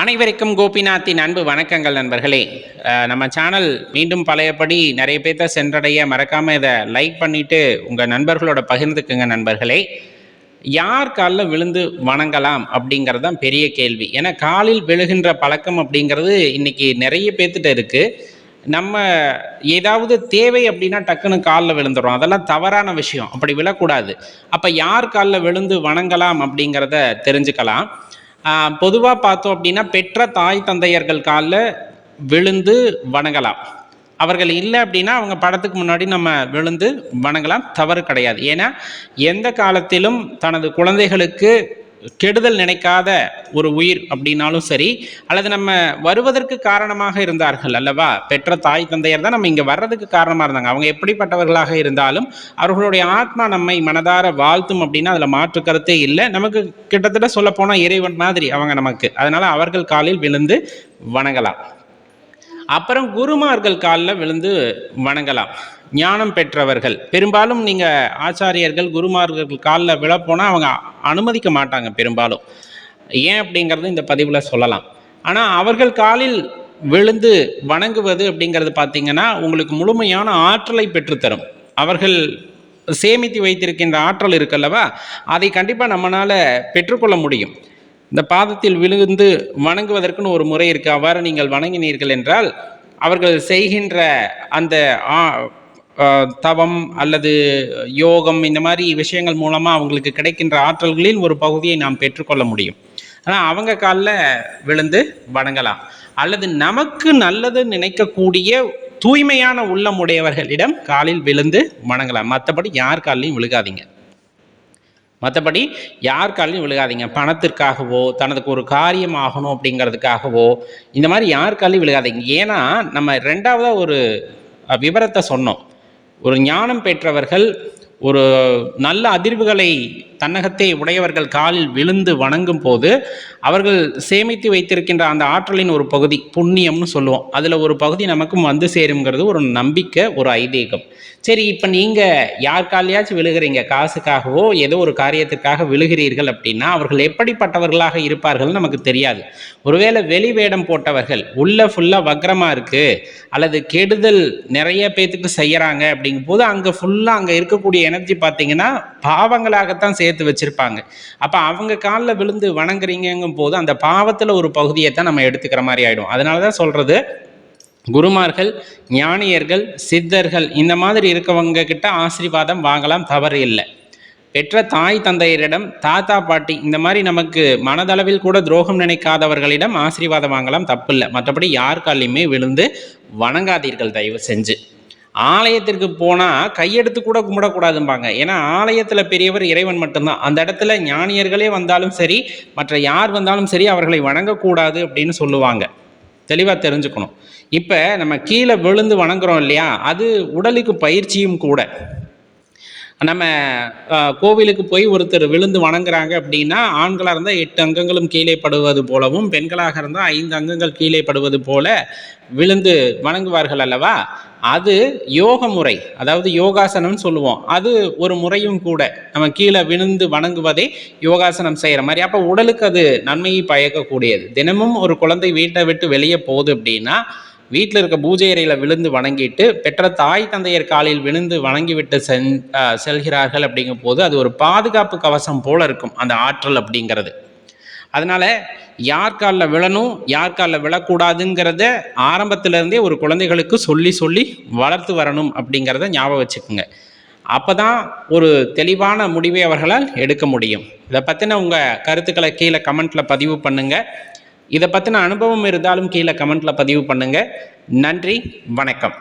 அனைவருக்கும் கோபிநாத்தின் அன்பு வணக்கங்கள் நண்பர்களே. நம்ம சேனல் மீண்டும் பழையபடி நிறைய பேர்த்த சென்றடைய மறக்காமல் இதை லைக் பண்ணிவிட்டு உங்கள் நண்பர்களோட பகிர்ந்துக்குங்க நண்பர்களே. யார் காலில் விழுந்து வணங்கலாம் அப்படிங்கிறது தான் பெரிய கேள்வி. ஏன்னா காலில் விழுகின்ற பழக்கம் அப்படிங்கிறது இன்னைக்கு நிறைய பேர்த்திட்ட இருக்குது நம்ம ஏதாவது தேவை அப்படின்னா டக்குன்னு காலில் விழுந்துடும் அதெல்லாம் தவறான விஷயம். அப்படி விழக்கூடாது. அப்போ யார் காலில் விழுந்து வணங்கலாம் அப்படிங்கிறத தெரிஞ்சுக்கலாம். பொதுவாக பார்த்தோம் அப்படின்னா பெற்ற தாய் தந்தையர்கள் காலில் விழுந்து வணங்கலாம். அவர்கள் இல்லை அப்படின்னா அவங்க படத்துக்கு முன்னாடி நம்ம விழுந்து வணங்கலாம். தவறு கிடையாது. ஏன்னா எந்த காலத்திலும் தனது குழந்தைகளுக்கு கெடுதல் நினைக்காத ஒரு உயிர் அப்படின்னாலும் சரி அல்லது நம்ம வருவதற்கு காரணமாக இருந்தார்கள் அல்லவா? பெற்ற தாய் தந்தையர் தான் நம்ம இங்கே வர்றதுக்கு காரணமாக இருந்தாங்க. அவங்க எப்படிப்பட்டவர்களாக இருந்தாலும் அவர்களுடைய ஆத்மா நம்மை மனதார வாழ்த்தும் அப்படின்னா அதில் மாற்று கருத்தே இல்லை. நமக்கு கிட்டத்தட்ட சொல்லப்போனால் இறைவன் மாதிரி அவங்க நமக்கு. அதனால் அவர்கள் காலில் விழுந்து வணங்கலாம். அப்புறம் குருமார்கள் காலில் விழுந்து வணங்கலாம். ஞானம் பெற்றவர்கள். பெரும்பாலும் நீங்கள் ஆச்சாரியர்கள் குருமார்கள் காலில் விழப்போனால் அவங்க அனுமதிக்க மாட்டாங்க பெரும்பாலும். ஏன் அப்படிங்கிறது இந்த பதிவில் சொல்லலாம். ஆனால் அவர்கள் காலில் விழுந்து வணங்குவது அப்படிங்கிறது பார்த்தீங்கன்னா உங்களுக்கு முழுமையான ஆற்றலை பெற்றுத்தரும். அவர்கள் சேமித்து வைத்திருக்கின்ற ஆற்றல் இருக்கல்லவா? அதை கண்டிப்பாக நம்மளால் பெற்றுக்கொள்ள முடியும். இந்த பாதத்தில் விழுந்து வணங்குவதற்குன்னு ஒரு முறை இருக்குது அவ்வாறு நீங்கள் வணங்கினீர்கள் என்றால் அவர்கள் செய்கின்ற அந்த ஆ, தவம் அல்லது யோகம் இந்த மாதிரி விஷயங்கள் மூலமாக அவங்களுக்கு கிடைக்கின்ற ஆற்றல்களில் ஒரு பகுதியை நாம் பெற்றுக்கொள்ள முடியும். ஆனால் அவங்க காலில் விழுந்து வணங்கலாம். அல்லது நமக்கு நல்லது நினைக்கக்கூடிய தூய்மையான உள்ளம் உடையவர்களிடம் காலில் விழுந்து வணங்கலாம். மற்றபடி யார் காலிலையும் விழுகாதீங்க. மற்றபடி யார் காலையும் விழுகாதீங்க. பணத்திற்காகவோ தனதுக்கு ஒரு காரியம் ஆகணும் அப்படிங்கிறதுக்காகவோ இந்த மாதிரி யார் காலையும் விழுகாதீங்க. ஏன்னா நம்ம ரெண்டாவதாக ஒரு விவரத்தை சொன்னோம். ஒரு ஞானம் பெற்றவர்கள் ஒரு நல்ல அதிர்வுகளை தன்னகத்தை உடையவர்கள் காலில் விழுந்து வணங்கும் போது அவர்கள் சேமித்து வைத்திருக்கின்ற அந்த ஆற்றலின் ஒரு பகுதி புண்ணியம்னு சொல்லுவோம். அதில் ஒரு பகுதி நமக்கும் வந்து சேருங்கிறது ஒரு நம்பிக்கை ஒரு ஐதீகம். சரி இப்போ நீங்கள் யார் காலையாச்சும் விழுகிறீங்க காசுக்காகவோ ஏதோ ஒரு காரியத்திற்காக விழுகிறீர்கள் அப்படின்னா அவர்கள் எப்படிப்பட்டவர்களாக இருப்பார்கள் நமக்கு தெரியாது. ஒருவேளை வெளி வேடம் போட்டவர்கள் உள்ள ஃபுல்லாக வக்ரமாக இருக்குது அல்லது கெடுதல் நிறைய பேத்துக்கு செய்கிறாங்க அப்படிங்கும் போது அங்கே ஃபுல்லாக அங்கே இருக்கக்கூடிய எனர்ஜி பார்த்தீங்கன்னா பாவங்களாகத்தான் சேர்த்து வச்சிருப்பாங்க. அப்போ அவங்க காலில் விழுந்து வணங்குறீங்கங்கும் போது அந்த பாவத்தில் ஒரு பகுதியை தான் நம்ம எடுத்துக்கிற மாதிரி ஆகிடும் அதனால தான் சொல்கிறது குருமார்கள் ஞானியர்கள் சித்தர்கள் இந்த மாதிரி இருக்கவங்க கிட்ட ஆசீர்வாதம் வாங்கலாம் தவறு இல்லை. பெற்ற தாய் தந்தையரிடம் தாத்தா பாட்டி இந்த மாதிரி நமக்கு மனதளவில் கூட துரோகம் நினைக்காதவர்களிடம் ஆசீர்வாதம் வாங்கலாம் தப்பில்லை மற்றபடி யார் காலையுமே விழுந்து வணங்காதீர்கள் தயவு செஞ்சு. ஆலயத்திற்கு போனால் கையெடுத்து கூட கும்பிடக்கூடாதும்பாங்க. ஏன்னா ஆலயத்தில் பெரியவர் இறைவன் மட்டும்தான். அந்த இடத்துல ஞானியர்களே வந்தாலும் சரி மற்ற யார் வந்தாலும் சரி அவர்களை வணங்கக்கூடாது அப்படின்னு சொல்லுவாங்க. தெளிவாக தெரிஞ்சுக்கணும். இப்போ நம்ம கீழே விழுந்து வணங்குறோம் இல்லையா? அது உடலுக்கு பயிற்சியும் கூட. நம்ம கோவிலுக்கு போய் ஒருத்தர் விழுந்து வணங்குறாங்க அப்படின்னா ஆண்களாக இருந்தால் எட்டு அங்கங்களும் கீழே படுவது போலவும் பெண்களாக இருந்தால் ஐந்து அங்கங்கள் கீழே படுவது போல விழுந்து வணங்குவார்கள் அல்லவா? அது யோக முறை. அதாவது யோகாசனம்னு சொல்லுவோம். அது ஒரு முறையும் கூட. நம்ம கீழே விழுந்து வணங்குவதே யோகாசனம் செய்கிற மாதிரி. அப்போ உடலுக்கு அது நன்மையை பயக்கக்கூடியது. தினமும் ஒரு குழந்தை வீட்டை விட்டு வெளியே போகுது அப்படின்னா வீட்டில் இருக்க பூஜை அறையில் விழுந்து வணங்கிட்டு பெற்ற தாய் தந்தையர் காலில் விழுந்து வணங்கிவிட்டு சென் செல்கிறார்கள் அப்படிங்கும் போது அது ஒரு பாதுகாப்பு கவசம் போல இருக்கும் அந்த ஆற்றல் அப்படிங்கிறது. அதனால யார் காலில் விழணும் யார் காலில் விழக்கூடாதுங்கிறத ஆரம்பத்திலேருந்தே ஒரு குழந்தைகளுக்கு சொல்லி சொல்லி வளர்த்து வரணும் அப்படிங்கிறத ஞாபகம் வச்சுக்கோங்க. அப்போ தான் ஒரு தெளிவான முடிவை அவர்களால் எடுக்க முடியும். இதை பற்றின உங்கள் கருத்துக்களை கீழே கமெண்ட்டில் பதிவு பண்ணுங்கள் இதை பற்றின அனுபவம் இருந்தாலும் கீழே கமெண்ட்டில் பதிவு பண்ணுங்கள் நன்றி வணக்கம்.